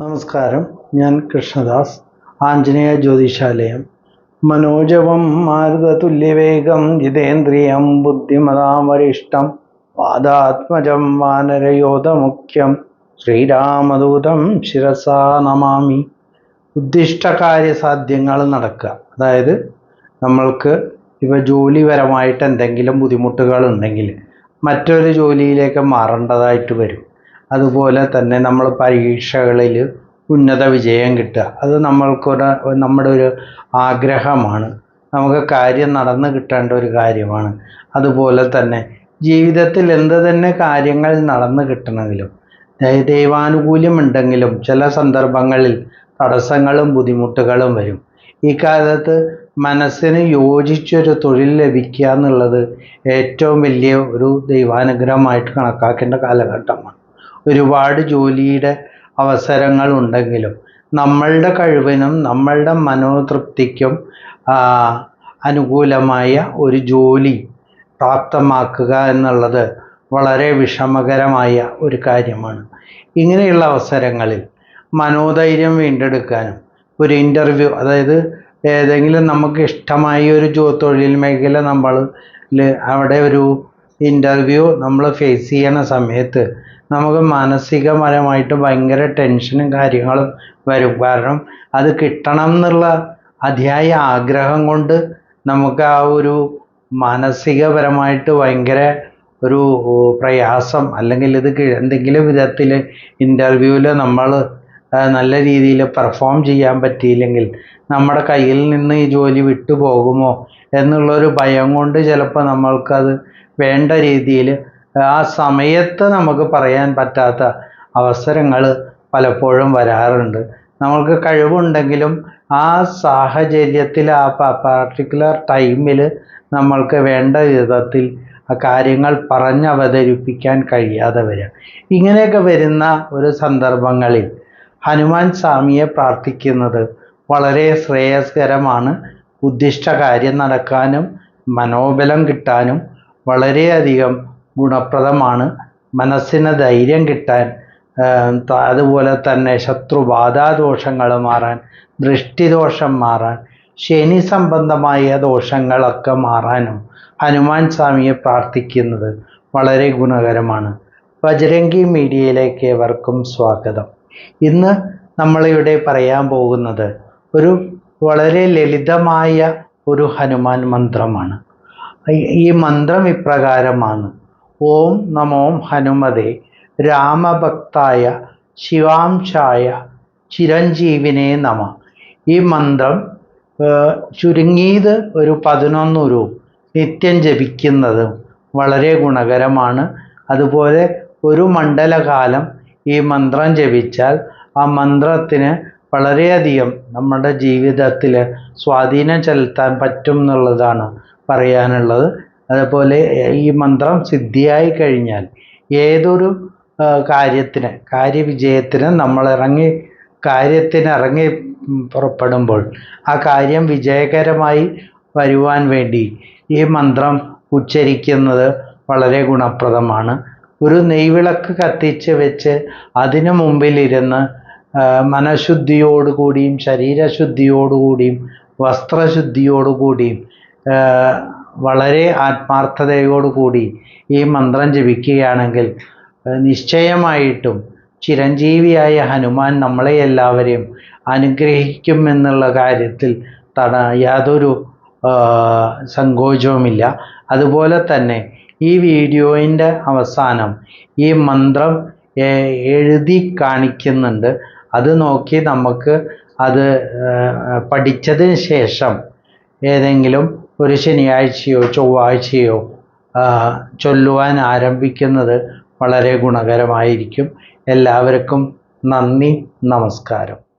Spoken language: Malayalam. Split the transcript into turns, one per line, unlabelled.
നമസ്കാരം. ഞാൻ കൃഷ്ണദാസ് ആഞ്ജനേയ ജ്യോതിഷാലയം മനോജവം മാർഗതുല്യവേഗം ജിതേന്ദ്രിയം ബുദ്ധിമതാം വരിഷ്ടം വാദാത്മജം വാനരയോധമുഖ്യം ശ്രീരാമദൂതം ശിരസാ നമാമി. ഉദ്ദിഷ്ടകാര്യസാധ്യങ്ങൾ നടക്കുക. അതായത് നമ്മൾക്ക് ഇവ ജോലിപരമായിട്ട് എന്തെങ്കിലും ബുദ്ധിമുട്ടുകൾ ഉണ്ടെങ്കിൽ മറ്റൊരു ജോലിയിലേക്ക് മാറേണ്ടതായിട്ട് വരും. അതുപോലെ തന്നെ നമ്മൾ പരീക്ഷകളിൽ ഉന്നത വിജയം കിട്ടുക. അത് നമ്മൾക്കൊരു നമ്മുടെ ഒരു ആഗ്രഹമാണ്. നമുക്ക് കാര്യം നടന്നു കിട്ടേണ്ട ഒരു കാര്യമാണ്. അതുപോലെ തന്നെ ജീവിതത്തിൽ എന്ത് തന്നെ കാര്യങ്ങൾ നടന്നു കിട്ടണമെങ്കിലും ദൈവാനുകൂല്യം ഉണ്ടെങ്കിലും ചില സന്ദർഭങ്ങളിൽ തടസ്സങ്ങളും ബുദ്ധിമുട്ടുകളും വരും. ഈ കാലത്ത് മനസ്സിന് യോജിച്ചൊരു തൊഴിൽ ലഭിക്കുക എന്നുള്ളത് ഏറ്റവും വലിയ ഒരു ദൈവാനുഗ്രഹമായിട്ട് കണക്കാക്കേണ്ട കാലഘട്ടമാണ്. ഒരുപാട് ജോലിയുടെ അവസരങ്ങൾ ഉണ്ടെങ്കിലും നമ്മളുടെ കഴിവിനും നമ്മളുടെ മനോതൃപ്തിക്കും അനുകൂലമായ ഒരു ജോലി പ്രാപ്തമാക്കുക എന്നുള്ളത് വളരെ വിഷമകരമായ ഒരു കാര്യമാണ്. ഇങ്ങനെയുള്ള അവസരങ്ങളിൽ മനോധൈര്യം വീണ്ടെടുക്കാനും ഒരു ഇന്റർവ്യൂ അതായത് ഏതെങ്കിലും നമുക്ക് ഇഷ്ടമായ ഒരു ജോ തൊഴിൽ മേഖല നമ്മൾ അവിടെ ഒരു ഇന്റർവ്യൂ നമ്മൾ ഫേസ് ചെയ്യണ സമയത്ത് നമുക്ക് മാനസികപരമായിട്ട് ഭയങ്കര ടെൻഷനും കാര്യങ്ങളും വരും. കാരണം അത് കിട്ടണം എന്നുള്ള അതിയായ ആഗ്രഹം കൊണ്ട് നമുക്ക് ആ ഒരു മാനസികപരമായിട്ട് ഭയങ്കര ഒരു പ്രയാസം അല്ലെങ്കിൽ ഇത് എന്തെങ്കിലും വിധത്തിൽ ഇന്റർവ്യൂവിൽ നമ്മൾ നല്ല രീതിയിൽ പെർഫോം ചെയ്യാൻ പറ്റിയില്ലെങ്കിൽ നമ്മുടെ കയ്യിൽ നിന്ന് ഈ ജോലി വിട്ടു പോകുമോ എന്നുള്ളൊരു ഭയം കൊണ്ട് ചിലപ്പോൾ നമ്മൾക്കത് വേണ്ട രീതിയിൽ ആ സമയത്ത് നമുക്ക് പറയാൻ പറ്റാത്ത അവസരങ്ങൾ പലപ്പോഴും വരാറുണ്ട്. നമ്മൾക്ക് കഴിവുണ്ടെങ്കിലും ആ സാഹചര്യത്തിൽ ആ പർട്ടിക്കുലർ ടൈമിൽ നമ്മൾക്ക് വേണ്ട വിധത്തിൽ കാര്യങ്ങൾ പറഞ്ഞവതരിപ്പിക്കാൻ കഴിയാതെ വരിക. ഇങ്ങനെയൊക്കെ വരുന്ന ഒരു സന്ദർഭങ്ങളിൽ ഹനുമാൻ സ്വാമിയെ പ്രാർത്ഥിക്കുന്നത് വളരെ ശ്രേയസ്കരമാണ്. ഉദ്ദിഷ്ട കാര്യം നടക്കാനും മനോബലം കിട്ടാനും വളരെയധികം ഗുണപ്രദമാണ്. മനസ്സിന് ധൈര്യം കിട്ടാൻ അതുപോലെ തന്നെ ശത്രുബാധാദോഷങ്ങൾ മാറാൻ ദൃഷ്ടിദോഷം മാറാൻ ശനി സംബന്ധമായ ദോഷങ്ങളൊക്കെ മാറാനും ഹനുമാൻ സ്വാമിയെ പ്രാർത്ഥിക്കുന്നത് വളരെ ഗുണകരമാണ്. ബജരംഗി മീഡിയയിലേക്ക് ഏവർക്കും സ്വാഗതം. ഇന്ന് നമ്മളിവിടെ പറയാൻ പോകുന്നത് ഒരു വളരെ ലളിതമായ ഒരു ഹനുമാൻ മന്ത്രമാണ്. ഈ മന്ത്രം ഇപ്രകാരമാണ്. ഓം നമോ ഹനുമതേ രാമഭക്തായ ശിവാംശായ ചിരഞ്ജീവിനെ നമ. ഈ മന്ത്രം ചുരുങ്ങിയത് ഒരു പതിനൊന്ന് രൂപ നിത്യം ജപിക്കുന്നത് വളരെ ഗുണകരമാണ്. അതുപോലെ ഒരു മണ്ഡലകാലം ഈ മന്ത്രം ജപിച്ചാൽ ആ മന്ത്രത്തിന് വളരെയധികം നമ്മുടെ ജീവിതത്തിൽ സ്വാധീനം ചെലുത്താൻ പറ്റും എന്നുള്ളതാണ് പറയാനുള്ളത്. അതുപോലെ ഈ മന്ത്രം സിദ്ധിയായി കഴിഞ്ഞാൽ ഏതൊരു കാര്യത്തിന് കാര്യവിജയത്തിന് നമ്മൾ ഇറങ്ങി കാര്യത്തിന് ഇറങ്ങി പുറപ്പെടുമ്പോൾ ആ കാര്യം വിജയകരമായി വരുവാൻ വേണ്ടി ഈ മന്ത്രം ഉച്ചരിക്കുന്നത് വളരെ ഗുണപ്രദമാണ്. ഒരു നെയ്വിളക്ക് കത്തിച്ച് വെച്ച് അതിനു മുമ്പിലിരുന്ന് മനഃശുദ്ധിയോടുകൂടിയും ശരീരശുദ്ധിയോടുകൂടിയും വസ്ത്രശുദ്ധിയോടുകൂടിയും വളരെ ആത്മാർത്ഥതയോടുകൂടി ഈ മന്ത്രം ജപിക്കുകയാണെങ്കിൽ നിശ്ചയമായിട്ടും ചിരഞ്ജീവിയായ ഹനുമാൻ നമ്മളെ എല്ലാവരെയും അനുഗ്രഹിക്കും എന്നുള്ള കാര്യത്തിൽ തട യാതൊരു സങ്കോചവുമില്ല. അതുപോലെ തന്നെ ഈ വീഡിയോയിന്റെ അവസാനം ഈ മന്ത്രം എഴുതി കാണിക്കുന്നുണ്ട്. അത് നോക്കി നമുക്ക് അത് പഠിച്ചതിന് ശേഷം ഏതെങ്കിലും ഒരു ശനിയാഴ്ചയോ ചൊവ്വാഴ്ചയോ ചൊല്ലുവാൻ ആരംഭിക്കുന്നത് വളരെ ഗുണകരമായിരിക്കും. എല്ലാവർക്കും നന്ദി നമസ്കാരം.